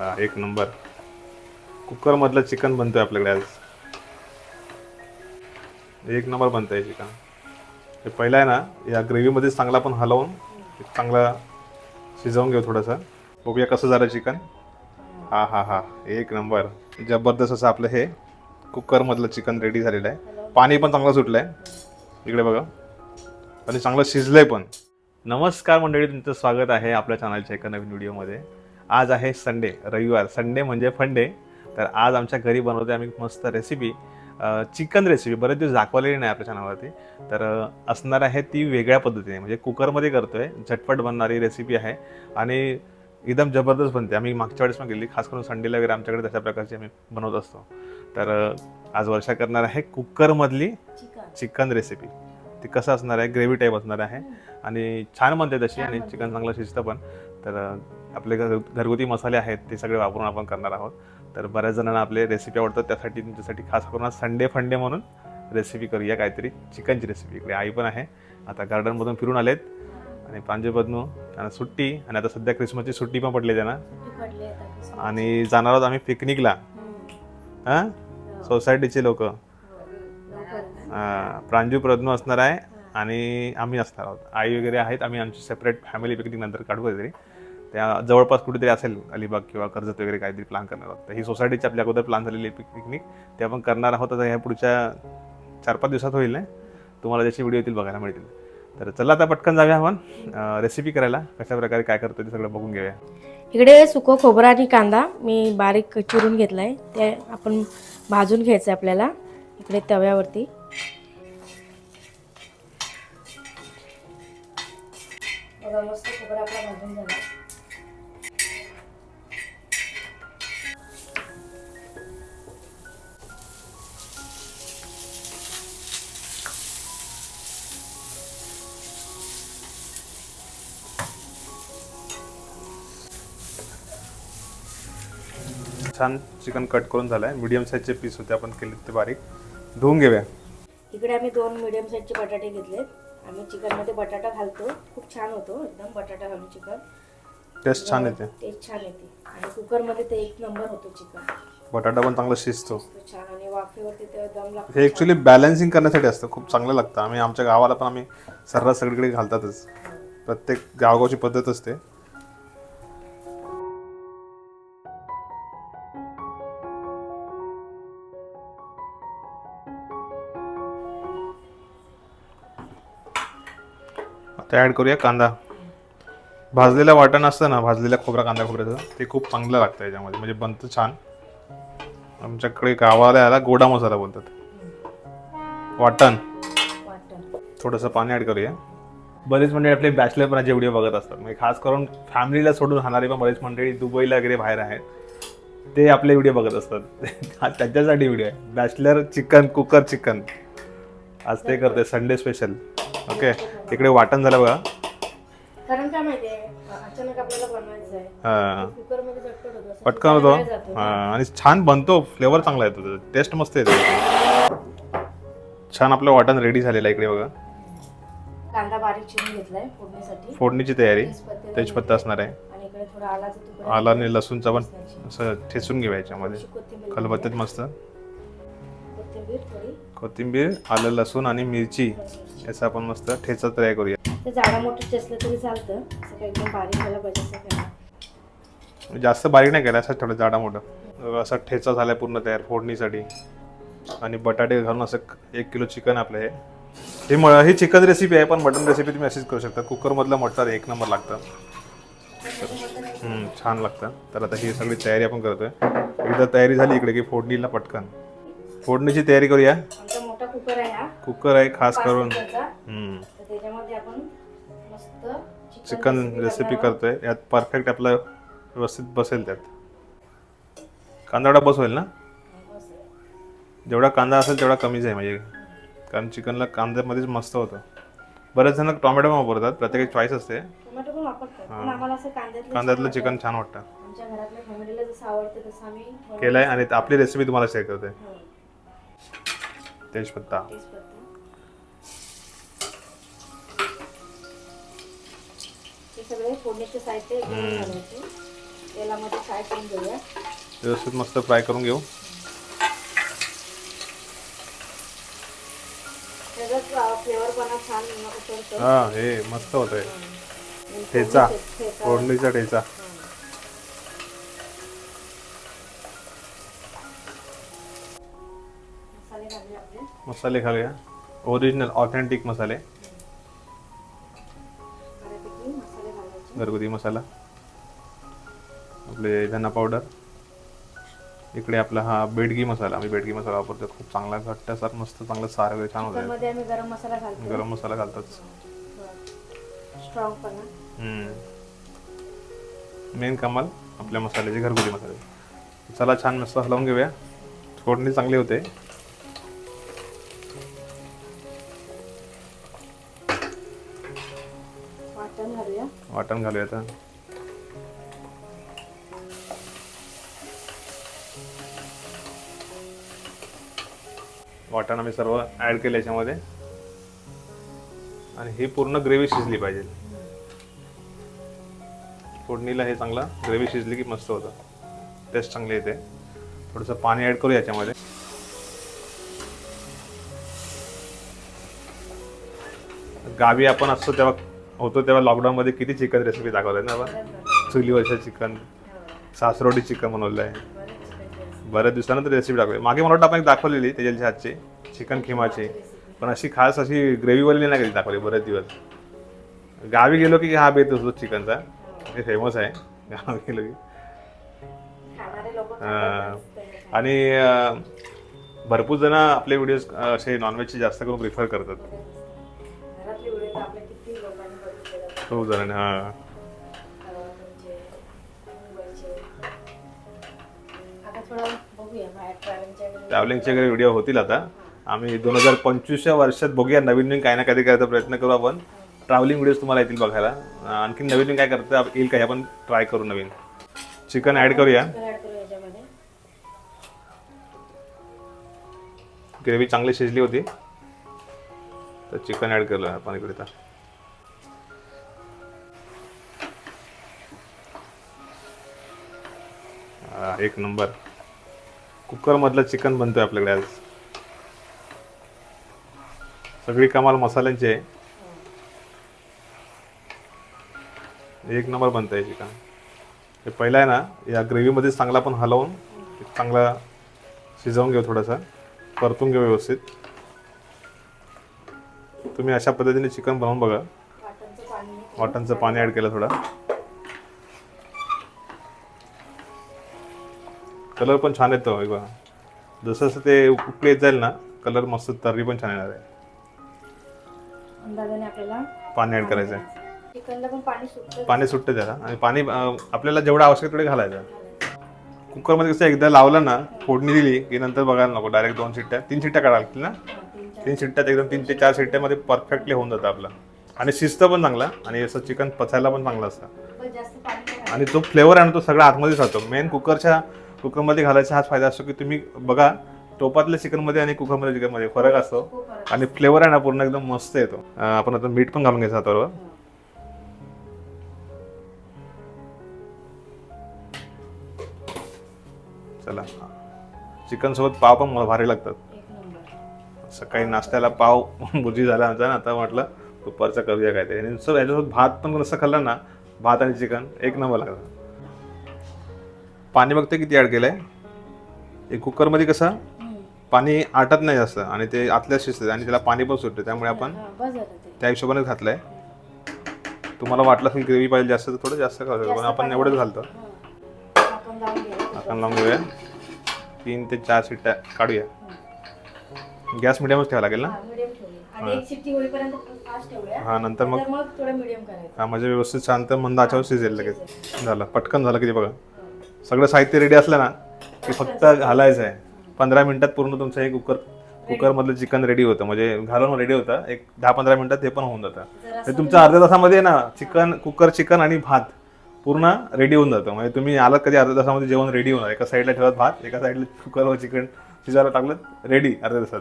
एक number. कुकरमधलं chicken बनतं आहे आपल्याकडे आज. एक नंबर बनतं आहे चिकन. हे पहिलं आहे ना या ग्रेव्हीमध्ये चांगला पण हलवून चांगला शिजवून घेऊ थोडंसं. बघूया कसं झालं चिकन. हा हा हा एक नंबर. जबरदस्त असं आपलं हे कुकरमधलं चिकन रेडी झालेलं आहे. पाणी पण चांगलं सुटलं आहे इकडे बघा. आणि चांगलं शिजलं आहे पण. नमस्कार मंडळी तुमचं स्वागत आहे आपल्या चॅनलच्या एका नवीन व्हिडिओमध्ये आज आहे संडे रविवार. संडे म्हणजे फंडे तर आज आमच्या घरी बनवते आम्ही मस्त रेसिपी चिकन रेसिपी बरेच दिवस दाखवलेली नाही आपल्या चॅनलवरती तर असणार आहे ती वेगळ्या पद्धतीने. म्हणजे कुकरमध्ये करतोय झटपट बनणारी रेसिपी आहे. आणि एकदम जबरदस्त बनते. आम्ही मागच्या वेळेस पण गेली खास करून संडेला वगैरे आमच्याकडे तशा प्रकारची आम्ही बनवत असतो. तर आज वर्षा करणार आहे कुकरमधली चिकन रेसिपी ती कसं असणार आहे? ग्रेव्ही टाईप असणार आहे. आणि छान बनते तशी आणि. चिकन चांगलं शिजतं पण. तर आपले घर घरगुती मसाले आहेत ते सगळे वापरून आपण करणार आहोत. तर बऱ्याच जणांना आपले रेसिपी आवडतात त्यासाठी तुमच्यासाठी खास करून आज संडे फंडे म्हणून रेसिपी करूया काहीतरी चिकनची रेसिपी इकडे आई पण आहे. आता गार्डनमधून फिरून आलेत. आणि बदनू त्यांना सुट्टी आणि आता सध्या क्रिसमसची सुट्टी पण पडली त्यांना. आणि जाणार आहोत आम्ही पिकनिकला. हां? सोसायटीचे लोक. प्रांजू प्रज्ञ असणार आहे आणि आम्ही असणार आहोत. आई वगैरे आहेत आम्ही आमची सेपरेट फॅमिली पिकनिक नंतर काढू वगैरे त्या जवळपास कुठेतरी असेल अलिबाग किंवा कर्जत वगैरे काहीतरी प्लॅन करणार आहोत. तर ही सोसायटीची आपल्या अगोदर प्लॅन झालेली पिकनिक ते आपण करणार आहोत आता ह्या पुढच्या चार पाच दिवसात होईल ना. तुम्हाला त्याचे व्हिडिओ येतील बघायला मिळतील. तर चला आता पटकन जाऊया आपण रेसिपी करायला. कशा प्रकारे काय करतो ते सगळं बघून घेऊया. इकडे सुको खोबरा आणि कांदा मी बारीक चिरून आहे ते आपण भाजून घ्यायचं आहे आपल्याला. इकडे तव्यावरती. बघा मस्त खोबरा आपला भाजून झाला. छान चिकन कट करून झालं आहे मीडियम साईजचे पीस होते आपण केले ते बारीक. धुवून घेऊया. इकडे आम्ही दोन मिडियम साईजचे बटाटे घेतलेत. आम्ही चिकनमध्ये बटाटा घालतो. खूप छान होतो. एकदम बटाटा घालून चिकन. टेस्ट छान येते. टेस्ट छान येते. आणि कुकरमध्ये ते एक नंबर होतो चिकन. बटाटा पण चांगला शिजतो. छान आणि वाफेवरती ते दम लागतो हे ॲक्च्युली बॅलन्सिंग करण्यासाठी असतं. खूप चांगलं लागतं. आम्ही आमच्या गावाला पण आम्ही सर्रास सगळीकडे घालतातच. प्रत्येक गावगावची पद्धत असते. ते ॲड करूया कांदा. भाजलेलं वाटण असतं ना भाजलेल्या खोबरा कांदा खोबऱ्याचं ते खूप चांगलं लागतं याच्यामध्ये म्हणजे बनतं छान. आमच्याकडे गावाला याला गोडा मसाला बोलतात. वाटण. थोडंसं पाणी ॲड करूया. बरेच मंडळी आपले बॅचलरपणाचे व्हिडिओ बघत असतात. म्हणजे खास करून फॅमिलीला सोडून राहणारे पण बरेच मंडळी दुबईला वगैरे बाहेर आहेत. ते आपले व्हिडिओ बघत असतात. हा त्यांच्यासाठी व्हिडिओ आहे. Bachelor chicken cooker chicken. आज ते करते संडे स्पेशल ओके इकडे वाटण झालं बघा. कारण काय माहितीये अचानक आपल्याला बनवायचं आहे. हां. कुकरमध्ये झटपट होतो असं पटकन होतो. हां आणि छान बनतो फ्लेवर चांगला येतो त्याचा. टेस्ट मस्त येतो. छान आपलं वाटण रेडी झालेलं आहे इकडे बघा. कांदा बारीक चिरून घेतलाय फोडणीसाठी. फोडणीची तयारी. तेजपत्ते तेजपत्ता असणार आहे. आणि इकडे थोडा आलाचा तुकडा आला आणि लसूणचा पण असं ठेचून घेऊया याच्यामध्ये. कोथिंबीर खलबत्त्यात मस्त. कोथिंबीर थोडी. कोथिंबीर आलं लसूण आणि मिरची. याचा आपण मस्त ठेचा तयार करूया. ते जाडा मोठं असलं तरी चालतं. असं काही एकदम बारीक व्हायला पाहिजे असं काय नाही. जास्त बारीक नाही केलं असं थोडं जाडा मोठं. असा ठेचा झालाय पूर्ण तयार फोडणीसाठी. आणि बटाटे घालून असं एक किलो चिकन आपलं हे. हे म ही चिकन रेसिपी आहे पण मटन रेसिपी तुम्ही अशीच करू शकता. कुकरमधलं मटण एक नंबर लागतं. छान लागतं. तर आता ही सगळी तयारी आपण करतोय. एकदा तयारी झाली इकडे की फोडणीला पटकन. फोडणीची तयारी करूया. कुकर आहे हा कुकर आहे खास करून लिटरचा. हम्म. तर त्याच्यामध्ये आपण मस्त चिकन रेसिपी. करतोय यात परफेक्ट आपलं व्यवस्थित बसेल त्यात कांदा एवढा बस होईल ना. जेवढा कांदा असेल तेवढा कमीच आहे म्हणजे कारण चिकनला कांद्यामध्येच मस्त होतं बरेच जण टोमॅटो पण वापरतात प्रत्येकाची चॉईस असते टोमॅटो पण वापरतात पण आम्हाला असं कांद्यातलं चिकन छान वाटतं वाटतं. आमच्या घरातल्या फॅमिलीला जसं आवडतं तसं आम्ही बनवतो. केलंय आणि आपली रेसिपी तुम्हाला शेअर करतोय हो. तेजपत्ता. तेजपत्ता. हे सगळे फोडणीचे साहित्य एकदम घालायचे. तेलामध्ये फ्राय करून घेऊया. व्यवस्थित मस्त फ्राय करून घेऊ. छान उतरतो हा हे मस्त होत आहे ठेचा. फोडणीचा ठेचा. मसाले घालूया ओरिजिनल ऑथेंटिक मसाले. घरगुती मसाला. आपले धना पावडर इकडे आपला हा बेडगी मसाला. आम्ही बेडगी मसाला वापरतो खूप चांगला घट्टसार मस्त चांगलं सार वगैरे छान होतं गरम मसाला घालतो गरम मसाला घालतात मेन कमाल आपल्या मसाल्याचे घरगुती मसाले. चला छान मस्त हलवून घेऊया. फोडणी चांगली होते. वाटण घालूया आता. वाटण आम्ही सर्व ॲड केलं याच्यामध्ये. आणि ही पूर्ण ग्रेव्ही शिजली पाहिजे. फोडणीला हे चांगलं ग्रेव्ही शिजली की मस्त होतं. टेस्ट चांगली येते. थोडंसं पाणी ॲड करू याच्यामध्ये. गावी आपण असतो तेव्हा होतो तेव्हा लॉकडाऊनमध्ये किती चिकन रेसिपी दाखवल्या ना आपण? चुलीवरचं चिकन सासरोडी चिकन बनवलं आहे बऱ्याच दिवसानंतर रेसिपी दाखवली. मागे मला वाटतं आपण एक दाखवलेली त्याच्या हातची चिकन खिमाची. पण अशी खास अशी ग्रेव्हीवाली नाही कधी दाखवली बरेच दिवस? गावी गेलो की हा बेत असतो चिकनचा हे फेमस आहे. गावी गेलो की. आणि भरपूर जण आपले व्हिडिओज असे नॉनव्हेजचे जास्त करून प्रिफर करतात. बाहेर ट्रॅव्हलिंगच्या वगैरे ट्रॅव्हलिंगचे वगैरे व्हिडिओ होतील आता. आम्ही दोन हजार पंचवीसच्या वर्षात बघूया नवीन नवीन काही ना काही करायचा प्रयत्न करू आपण. ट्रॅव्हलिंग व्हिडिओज तुम्हाला येतील बघायला. अं, आणखीन नवीन नवीन काय करतं येईल काही आपण ट्राय करू नवीन. चिकन ॲड करूया. ग्रेव्ही चांगली शिजली होती. तर चिकन ॲड केलं आपण इकडे तर. हा, एक नंबर. कुकरमधलं चिकन बनतोय आपल्याकडे आज. सगळी कमाल मसाल्यांची आहे. एक नंबर बनतंय चिकन. हे पहिलं आहे ना या ग्रेव्हीमध्ये चांगला आपण हलवून चांगला शिजवून घेऊ थोडासा. परतून घेऊ व्यवस्थित. तुम्ही अशा पद्धतीने चिकन बनवून बघा. पाणी. वाटणचं पाणी ॲड केलं थोडा. कलर पण छान येतो हे बघा. जसं जसं ते उकळे येत जाईल ना कलर मस्त तर्री पण छान येणार आहे. अंदाजाने आपल्याला पाणी ॲड करायचं आहे चिकनला पण पाणी सुटतं पाणी सुटतं त्याला आणि पाणी अं, आपल्याला जेवढं आवश्यक तेवढे घालायचं. कुकरमध्ये कसं एकदा लावलं ना फोडणी दिली की नंतर बघायला नको. डायरेक्ट दोन शिट्ट्या तीन शिट्ट्या काढायला लागतील ना? तीन चार तीन शिट्ट्यात एकदम तीन ते चार शिट्ट्यामध्ये परफेक्टली होऊन जातं आपलं. आणि शिजतं पण चांगला आणि असं चिकन पचायला पण चांगलं असतं. पण जास्त पाणी नाही घालायचं. आणि जो फ्लेवर आहे ना तो सगळा आतमध्येच राहतो. मेन कुकरच्या कुकरमध्ये घालायचा हाच फायदा असतो की तुम्ही बघा टोपातल्या चिकनमध्ये आणि कुकरमधल्या चिकनमध्ये फरक असतो फरक. आणि फ्लेवर आहे ना पूर्ण एकदम मस्त येतो. आपण आता मीठ पण घालून घ्यायचं हातावर. चला. चिकन सोबत पाव पण मला भारी लागतात. सकाळी नाश्त्याला पाव भुर्जी झाला आमचा ना आता म्हटलं दुपारचं करूया काय ते आणि नुसतं याच्यासोबत भात पण नुसतं खाल्लं ना भात आणि चिकन एक नंबर लागतं पाणी बघते किती ॲड केलंय? एक कुकरमध्ये कसं. पाणी आटत नाही जास्त आणि ते आतल्या शिजते आणि त्याला पाणी पण सुटते त्यामुळे आपण त्या हिशोबानेच घातलंय. तुम्हाला वाटलं असेल ग्रेव्ही पाहिजे जास्त तर थोडं जास्त घालतो पण आपण एवढंच घालतो. आपण लावून घेऊया. तीन ते चार शिट्ट्या काढूया. गॅस मिडियमच ठेवावा लागेल ना? हा हा नंतर मग हा म्हणजे व्यवस्थित शांत मंद आच्यावर शिजेल लगेच. झालं. पटकन झालं किती बघा. सगळं साहित्य रेडी असलं ना की फक्त घालायचं आहे पंधरा मिनिटात पूर्ण तुमचं हे कुकर कुकरमधलं चिकन रेडी होतं. म्हणजे घालून रेडी होतं. एक दहा पंधरा मिनिटात ते पण होऊन जातं. जरा ते तुमचं अर्ध्या तासामध्ये ना चिकन कुकर चिकन आणि भात पूर्ण रेडी होऊन जातं. म्हणजे तुम्ही आलात कधी अर्ध्या तासामध्ये जेवण रेडी होणार. एका साईडला ठेवत भात एका साईडला कुकरवर चिकन शिजायला टाकलं रेडी अर्ध्या तासात.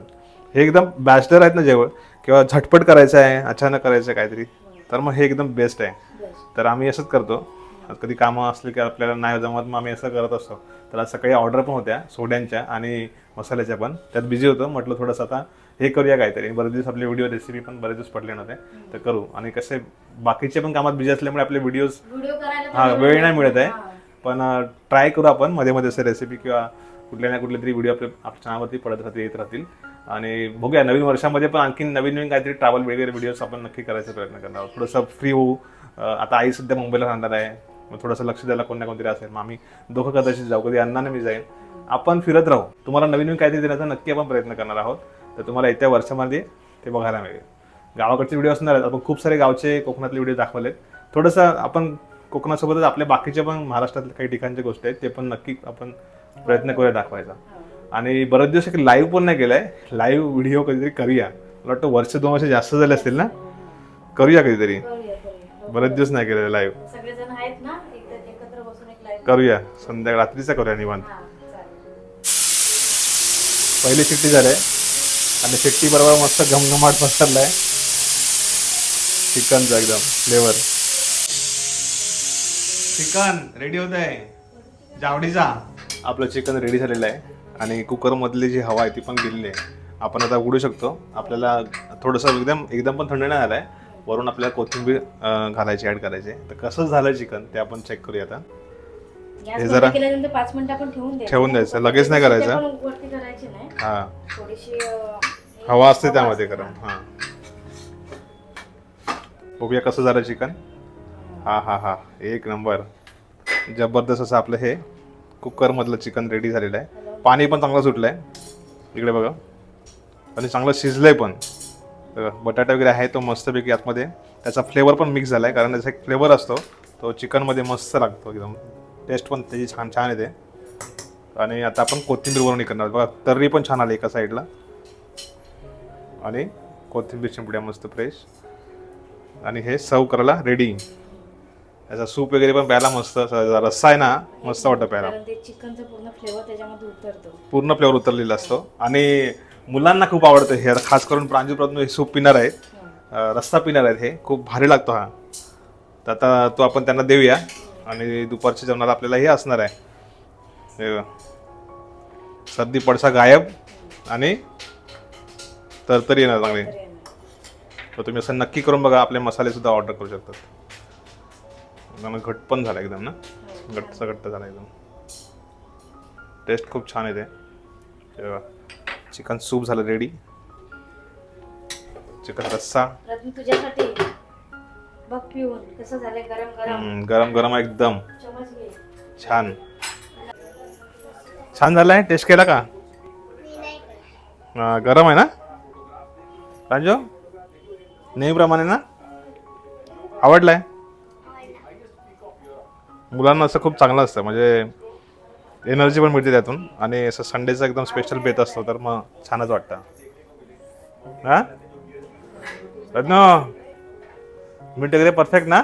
हे एकदम बॅचलर आहेत ना जेवण. किंवा झटपट करायचं आहे अचानक करायचं आहे काहीतरी तर मग हे एकदम बेस्ट आहे. तर आम्ही असंच करतो. कधी कामं असली की आपल्याला नाही जमत मग आम्ही असं करत असतो. तर आज सकाळी ऑर्डर पण होत्या सोड्यांच्या आणि मसाल्याच्या पण. त्यात बिझी होतं म्हटलं थोडंसं आता हे करूया काहीतरी. बरेच दिवस आपले व्हिडिओ रेसिपी पण बरेच दिवस पडले नव्हते तर करू. आणि कसे बाकीचे पण कामात बिझी असल्यामुळे आपले व्हिडिओज हा वेळ नाही मिळत आहे. पण ट्राय करू आपण. मध्ये मध्ये असे रेसिपी किंवा कुठल्या ना कुठल्या तरी व्हिडिओ आपल्या आपल्या चॅनलवरती पडत राहतील येत राहतील. आणि बघूया नवीन वर्षामध्ये पण आणखी नवीन नवीन काहीतरी ट्रॅव्हल वगैरे व्हिडिओज आपण नक्की करायचा प्रयत्न करणार आहोत. थोडंसं फ्री होऊ. आता आई सध्या मुंबईला राहणार आहे. मग थोडंसं लक्ष द्यायला कोण ना कोणतरी असेल. मग आम्ही दोघं कदाचित जाऊ कधी अण्णाने मी जाईन. आपण फिरत राहू. तुम्हाला नवीन नवीन काहीतरी देण्याचा नक्की आपण प्रयत्न करणार आहोत. तर तुम्हाला येत्या वर्षामध्ये ते बघायला मिळेल. गावाकडचे व्हिडिओ असणार आहेत. आपण खूप सारे गावचे कोकणातले व्हिडिओ दाखवलेत. थोडंसं आपण कोकणासोबतच आपल्या बाकीच्या पण महाराष्ट्रातले काही ठिकाणच्या गोष्टी आहेत ते पण नक्की आपण प्रयत्न करूया दाखवायचा. आणि बरेच दिवस एक लाईव्ह पण नाही केलाय. लाईव्ह व्हिडिओ कधीतरी करूया. मला वाटतं वर्ष दोन वर्ष जास्त झाले असतील ना? करूया कधीतरी. बरेच दिवस नाही केलेलं लाईव्ह सगळेजण आहेत ना एकदा एकत्र बसून एक लाईव्ह करूया. संध्याकाळ रात्रीचा करूया निवांत. हा चालेल. पहिली शिट्टी झाली. आणि शिट्टी बरोबर मस्त घमघमाट पसरलाय चिकनचा एकदम फ्लेवर चिकन रेडी होत आहे जावडीचा. आपलं चिकन रेडी झालेलं आहे. आणि कुकरमधली जी हवा आहे ती पण गेलेली आहे. आपण आता उघडू शकतो. आपल्याला थोडंसं एकदम एकदम पण थंड नाही झालाय. वरून आपल्याला कोथिंबीर घालायची ऍड करायची. आहे. तर कसं झालं चिकन ते आपण चेक करूया आता. हे जरा- केल्यानंतर पाच मिनिटं आपण ठेवून द्यायचं ठेवून द्यायचं, लगेच नाही करायचं. शिट्ट्या पण वरती करायची नाही. हा. थोडीशी अं, हे हवा असते त्यामध्ये. गरम. हा. बघूया कसं झालं चिकन हा हा हा. एक नंबर. जबरदस्त असं आपलं हे कुकरमधलं चिकन रेडी झालेलं आहे. पाणी पण चांगलं सुटलं आहे इकडे बघा. आणि चांगलं शिजलंय पण. बघा, बटाटा वगैरे आहे तो मस्तपैकी आतमध्ये. त्याचा फ्लेवर पण मिक्स झाला आहे कारण त्याचा एक फ्लेवर असतो. तो चिकनमध्ये मस्त लागतो एकदम. टेस्ट पण त्याची छान छान येते. आणि आता आपण कोथिंबीर वरून करणार. बघा तर्री पण छान आली एका साईडला आणि कोथिंबीर शिंपड्या मस्त फ्रेश आणि हे सर्व करायला रेडी याचा सूप वगैरे पण प्यायला मस्त असा रस्सा आहे ना मस्त वाटतं प्यायला. कारण ते चिकनचा पूर्ण फ्लेवर त्याच्यामध्ये उतरतो. पूर्ण फ्लेवर उतरलेला असतो. आणि मुलांना खूप आवडतं हे. खास करून प्रांजू प्रथम हे सूप पिणार आहेत. अं, रस्सा पिणार आहेत हे. खूप भारी लागतो हा. तर आता तो आपण त्यांना देऊया. आणि दुपारच्या जेवणाला आपल्याला हे असणार आहे. सर्दी पडसा गायब. आणि तरतरी येणार चांगली. तर तुम्ही असं नक्की करून बघा. आपले मसाले सुद्धा ऑर्डर करू शकतात. घट पण झाला एकदम ना? हो, घट्टचा घट्ट झाला एकदम. टेस्ट खूप छान येते. हे बघा. चिकन सूप झालं रेडी चिकन रस्सा. रत्न तुझ्यासाठी बघ पिऊन कसं झालंय गरम गरम. हम्म, गरम गरम एकदम. चमच घे. छान. छान झालाय? टेस्ट केला का? हा, गरम आहे ना? राजू? नेहमीप्रमाणे ना? आवडलाय? मुलांना असं खूप चांगलं असतं. म्हणजे एनर्जी पण मिळते त्यातून. आणि असं संडेचा एकदम स्पेशल बेत असतो तर मग छानच वाटतं. हा? रत्न मीठ वगैरे परफेक्ट ना?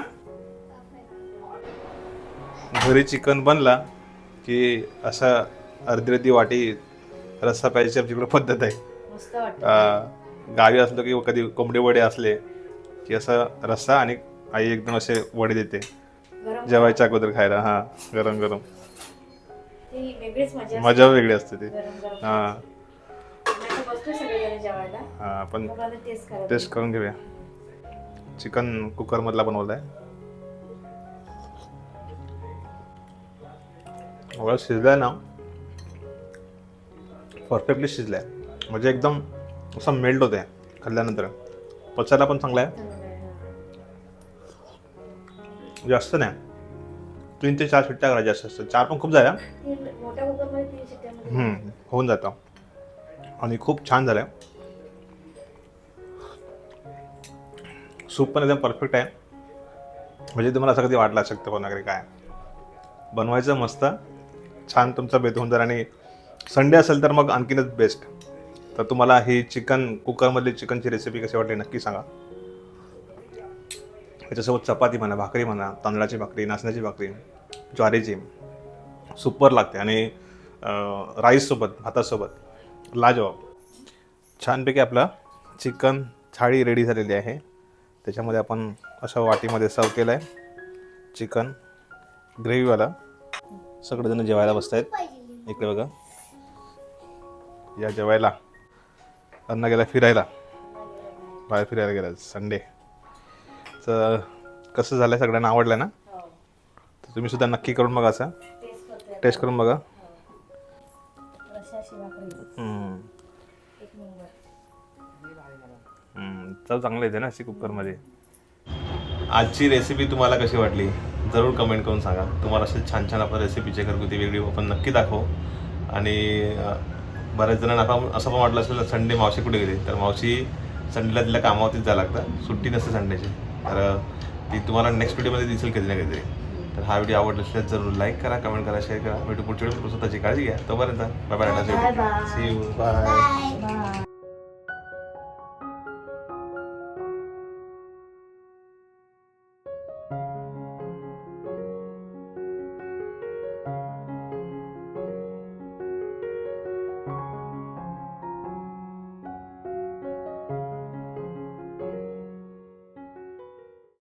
घरी चिकन बनला की असं अर्धी अर्धी वाटी रस्सा प्यायची आमच्याकडे पद्धत आहे. गावी असलो की कधी कोंबडी वडे असले की असं रस्सा आणि आई एकदम असे वडे देते. जेवायच्या अगोदर खायला हा गरम गरम ती वेगळीच मजा वेगळी असते ती. हा. हा आपण टेस्ट करून घेऊया. चिकन कुकर मधला बनवलाय. एवढा शिजलाय ना. परफेक्टली शिजलाय. म्हणजे एकदम असं मेल्ट होते खाल्ल्यानंतर. पचायला पण चांगला आहे. जास्त नाही. तीन ते चार शिट्ट्या करा जास्त असतं चार पण खूप झाल्या. हम्म, होऊन जातं. आणि खूप छान झालं सूप पण एकदम परफेक्ट आहे. म्हणजे तुम्हाला असं कधी वाटलं शक्य पण वगैरे काय? बनवायचं मस्त. छान तुमचा बेत होऊन जाईल. आणि संडे असेल तर मग आणखीनच बेस्ट तर तुम्हाला ही चिकन कुकरमधली चिकनची रेसिपी कशी वाटली नक्की सांगा. त्याच्यासोबत चपाती म्हणा भाकरी म्हणा तांदळाची भाकरी नाचण्याची भाकरी ज्वारीची सुपर लागते आणि राईससोबत भातासोबत लाजवाब. छानपैकी आपला चिकन थाळी रेडी झालेली आहे. त्याच्यामध्ये आपण अशा वाटीमध्ये सर्व केलं आहे चिकन ग्रेव्हीवाला सगळेजण जेवायला बसत आहेत इकडे बघा. या जेवायला. अन्ना गेला फिरायला. बाहेर फिरायला गेला. संडे तर कसं झालं सगळ्यांना आवडलं ना? तर तुम्ही सुद्धा नक्की करून बघा असं. टेस्ट करून बघा. हम्म. हम्म, चव चांगलं येते ना अशी कुकरमध्ये. आजची रेसिपी तुम्हाला कशी वाटली? जरूर कमेंट करून सांगा. तुम्हाला असे छान छान आपण रेसिपीचे घरगुती वेगळी आपण नक्की दाखवू. आणि अं, बऱ्याच जणांना आता असं पण वाटलं असेल संडे मावशी कुठे गेली? तर मावशी संडेला तिला कामावरतीच जायला लागतं. सुट्टी नसते संडेची. तर ती तुम्हाला नेक्स्ट व्हिडिओमध्ये दिसेल कधी ना कधीतरी तर हा व्हिडिओ आवडला असल्यास जरूर लाईक करा कमेंट करा शेअर करा. भेटू पुढच्या वेळी स्वतःची काळजी घ्या. तोपर्यंत bye bye see you bye bye